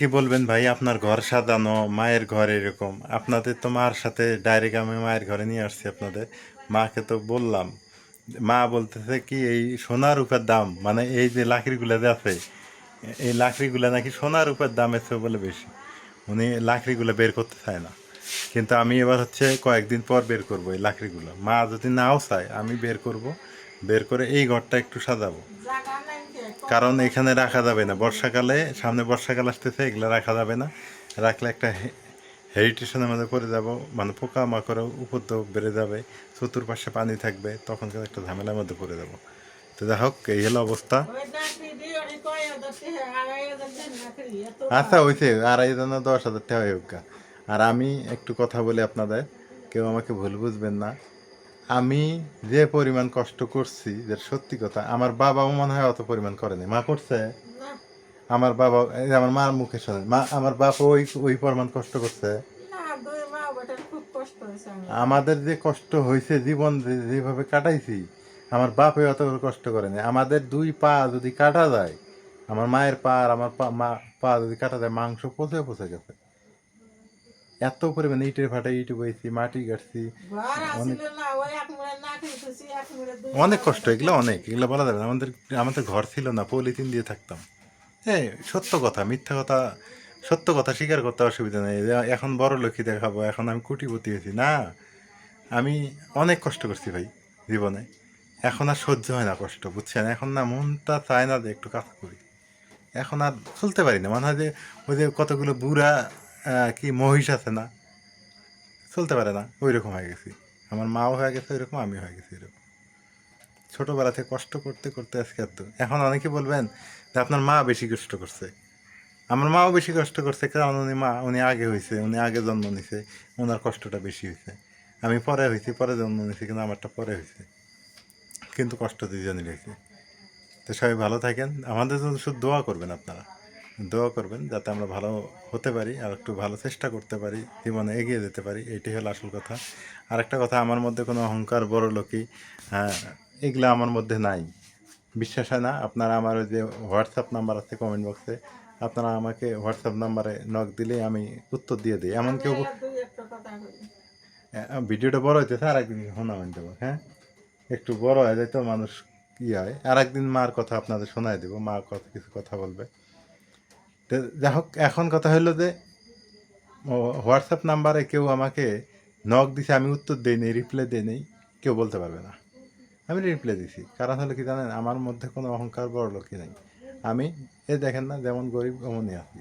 অনেকে বলবেন ভাই? আপনার ঘর সাজানো, মায়ের ঘর এরকম। আপনাদের তো মার সাথে ডাইরেক্ট আমি মায়ের ঘরে নিয়ে আসছি আপনাদের। মাকে তো বললাম। মা বলতেছে কি, এই সোনার রূপের দাম মানে এই যে লাকড়িগুলো যে আছে, এই লাকড়িগুলো নাকি সোনার রূপের দামের চেয়ে বলে বেশি। উনি লাকড়িগুলো বের করতে চায় না। কিন্তু আমি এবার হচ্ছে কয়েকদিন পর বের করব এই লাকড়িগুলো। মা যদি নাও চায়, আমি বের করব। বের করে এই ঘরটা একটু সাজাবো। কারণ এখানে রাখা যাবে না। বর্ষাকালে, সামনে বর্ষাকাল আসতেছে, এগুলো রাখা যাবে না। রাখলে একটা হেরিটেশনের মধ্যে পড়ে যাব মানে পোকা মাকড় উপদ্রব বেড়ে যাবে, চতুর্পাশে পানি থাকবে তখন কিন্তু একটা ঝামেলার মধ্যে পড়ে যাব। তো যাই হোক, এই হলো অবস্থা। আচ্ছা হয়েছে আড়াই জন দশ হাজার টাকা আর আমি একটু কথা বলি আপনাদের। কেউ আমাকে ভুল বুঝবেন না। আমি যে পরিমাণ কষ্ট করছি যে সত্যি কথা আমার বাবাও মনে হয় অত পরিমাণ করেনি মা করছে? আমার বাবা এই আমার মার মুখে শোনেন মা আমার বাপ ওই ওই পরিমাণ কষ্ট করছে? আমাদের যে কষ্ট হয়েছে জীবন যে- যেভাবে কাটাইছি আমার বাপে অত কষ্ট করেনি আমাদের দুই পা যদি কাটা যায় আমার মায়ের পা আর আমার পা মা পা যদি কাটা যায় মাংস পচে পচে গেছে। এত পরিমাণে ইটের ফাটে ইট বইছি মাটি গাড়ছি অনেক কষ্ট এগুলো অনেক এগুলো বলা যাবে আমাদের আমাদের ঘর ছিল না পলিথিন দিয়ে থাকতাম। হ্যাঁ সত্য কথা মিথ্যা কথা সত্য কথা স্বীকার করতে অসুবিধা নেই। এখন বড় লক্ষ্মী দেখাবো এখন আমি কোটিপতি হয়েছি। না আমি অনেক কষ্ট করছি ভাই জীবনে। এখন আর সহ্য হয় না কষ্ট বুঝছেন? এখন না মনটা চায় না যে একটু কাজ করি। এখন আর চলতে পারি না। মনে হয় যে ওই যে কতগুলো বুড়া কি মহিষ আছে না? চলতে পারে না ওই রকম হয়ে গেছি। আমার মাও হয়ে গেছে ওইরকম, আমি হয়ে গেছি এরকম। ছোটবেলা থেকে কষ্ট করতে করতে আজকে এত। এখন অনেকে বলবেন যে আপনার মা বেশি কষ্ট করছে। আমার মাও বেশি কষ্ট করছে কারণ উনি মা, উনি আগে হয়েছে, উনি আগে জন্ম নিছে ওনার কষ্টটা বেশি হয়েছে। আমি পরে হয়েছি, পরে জন্ম নিছি, কিন্তু আমারটা পরে হয়েছে। কিন্তু কষ্ট দুজনই হয়েছে। তো সবাই ভালো থাকেন। আমাদের জন্য শুধু দোয়া করবেন আপনারা। দোয়া করবেন যাতে আমরা ভালো হতে পারি আর একটু ভালো চেষ্টা করতে পারি জীবনে এগিয়ে যেতে পারি এইটাই হলো আসল কথা। আর একটা কথা আমার মধ্যে কোনো অহংকার বড় লোকই হ্যাঁ এগুলো আমার মধ্যে নাই। বিশ্বাস হয় না আপনারা আমার ওই যে হোয়াটসঅ্যাপ নাম্বার আছে কমেন্ট বক্সে আপনারা আমাকে হোয়াটসঅ্যাপ নাম্বারে নক দিলে আমি উত্তর দিয়ে দিই। এমন কেউ ভিডিওটা বড় হইতেছে আর একদিন শোনা হয়ে যাব হ্যাঁ? একটু বড় হয়ে যায় তো মানুষ কি হয়। আর একদিন মার কথা আপনাদের শোনাই দেবো মা কথা কিছু কথা বলবে। তো যাই হোক এখন কথা হলো যে হোয়াটসঅ্যাপ নাম্বারে কেউ আমাকে নক দিছে আমি উত্তর দিই নেই রিপ্লাই দিই নেই কেউ বলতে পারবে না। আমি রিপ্লাই দিছি। কারণ হলো কি জানেন আমার মধ্যে কোনো অহংকার বড় লোকই নেই। আমি এ দেখেন না যেমন গরিব এমনই আছি।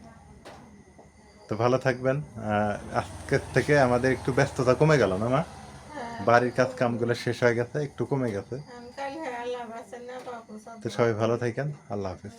তো ভালো থাকবেন। আজকের থেকে আমাদের একটু ব্যস্ততা কমে গেল না মা? বাড়ির কাজ কামগুলো শেষ হয়ে গেছে একটু কমে গেছে। তো সবাই ভালো থাকেন আল্লাহ হাফিজ।